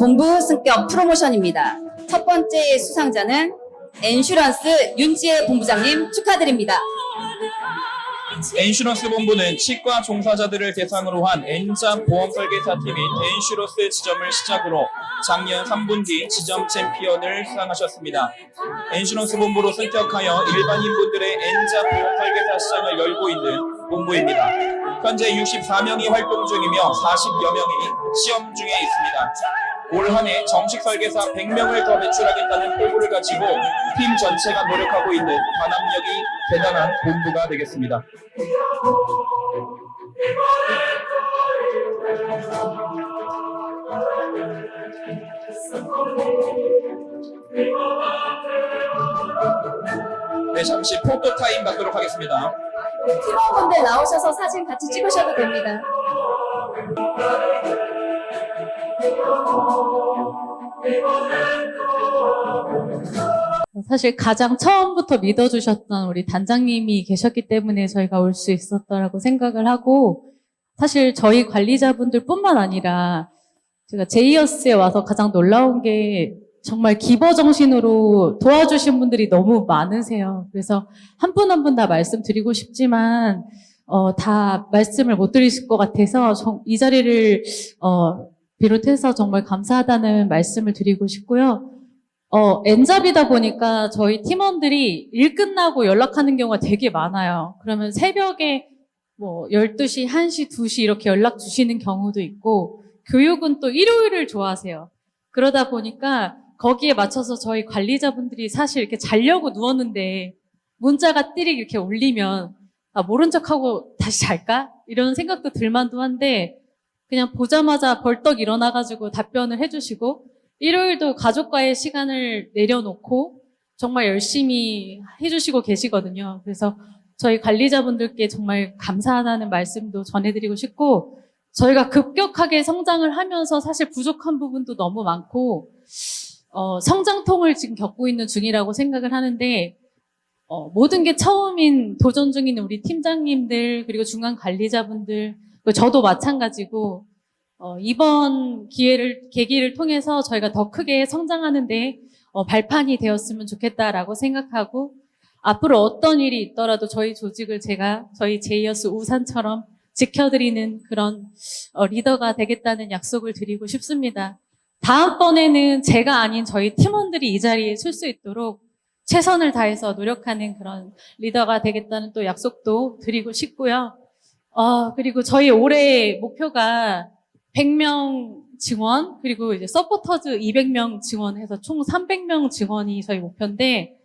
본부 승격 프로모션입니다. 첫 번째 수상자는 엔슈런스 윤지혜 본부장님 축하드립니다. 엔슈런스 본부는 치과 종사자들을 대상으로 한 N자 보험 설계사 팀인 엔슈러스 지점을 시작으로 작년 3분기 지점 챔피언을 수상하셨습니다. 엔슈런스 본부로 승격하여 일반인분들의 N자 보험 설계사 시장을 열고 있는 본부입니다. 현재 64명이 활동 중이며 40여 명이 시험 중에 있습니다. 올 한해 정식 설계사 100명을 더 배출하겠다는 포부를 가지고 팀 전체가 노력하고 있는 단합력이 대단한 본부가 되겠습니다. 네, 잠시 포토 타임 갖도록 하겠습니다. 팀원분들 나오셔서 사진 같이 찍으셔도 됩니다. 사실 가장 처음부터 믿어주셨던 우리 단장님이 계셨기 때문에 저희가 올 수 있었다라고 생각을 하고 사실 저희 관리자분들 뿐만 아니라 제가 제이어스에 와서 가장 놀라운 게 정말 기버 정신으로 도와주신 분들이 너무 많으세요. 그래서 한 분 한 분 다 말씀드리고 싶지만 어, 다 말씀을 못 드리실 것 같아서 정- 이 자리를 어, 비롯해서 정말 감사하다는 말씀을 드리고 싶고요. 어, 엔잡이다 보니까 저희 팀원들이 일 끝나고 연락하는 경우가 되게 많아요. 그러면 새벽에 뭐 12시, 1시, 2시 이렇게 연락 주시는 경우도 있고 교육은 또 일요일을 좋아하세요. 그러다 보니까 거기에 맞춰서 저희 관리자분들이 사실 이렇게 자려고 누웠는데 문자가 띠릭 이렇게 울리면 아, 모른 척하고 다시 잘까? 이런 생각도 들만도 한데 그냥 보자마자 벌떡 일어나가지고 답변을 해주시고 일요일도 가족과의 시간을 내려놓고 정말 열심히 해주시고 계시거든요. 그래서 저희 관리자분들께 정말 감사하다는 말씀도 전해드리고 싶고 저희가 급격하게 성장을 하면서 사실 부족한 부분도 너무 많고 어, 성장통을 지금 겪고 있는 중이라고 생각을 하는데 어, 모든 게 처음인 도전 중인 우리 팀장님들 그리고 중간 관리자분들 저도 마찬가지고 어, 이번 기회를 계기를 통해서 저희가 더 크게 성장하는데 어, 발판이 되었으면 좋겠다라고 생각하고 앞으로 어떤 일이 있더라도 저희 조직을 제가 저희 제이어스 우산처럼 지켜드리는 그런 어, 리더가 되겠다는 약속을 드리고 싶습니다. 다음번에는 제가 아닌 저희 팀원들이 이 자리에 설 수 있도록 최선을 다해서 노력하는 그런 리더가 되겠다는 또 약속도 드리고 싶고요. 어, 그리고 저희 올해 목표가 100명 증원, 그리고 이제 서포터즈 200명 증원해서 총 300명 증원이 저희 목표인데,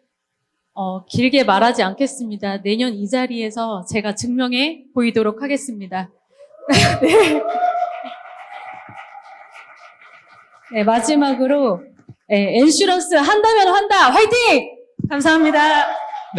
어, 길게 말하지 않겠습니다. 내년 이 자리에서 제가 증명해 보이도록 하겠습니다. 네. 네, 마지막으로, 네, 엔슈런스 한다면 한다! 화이팅! 감사합니다.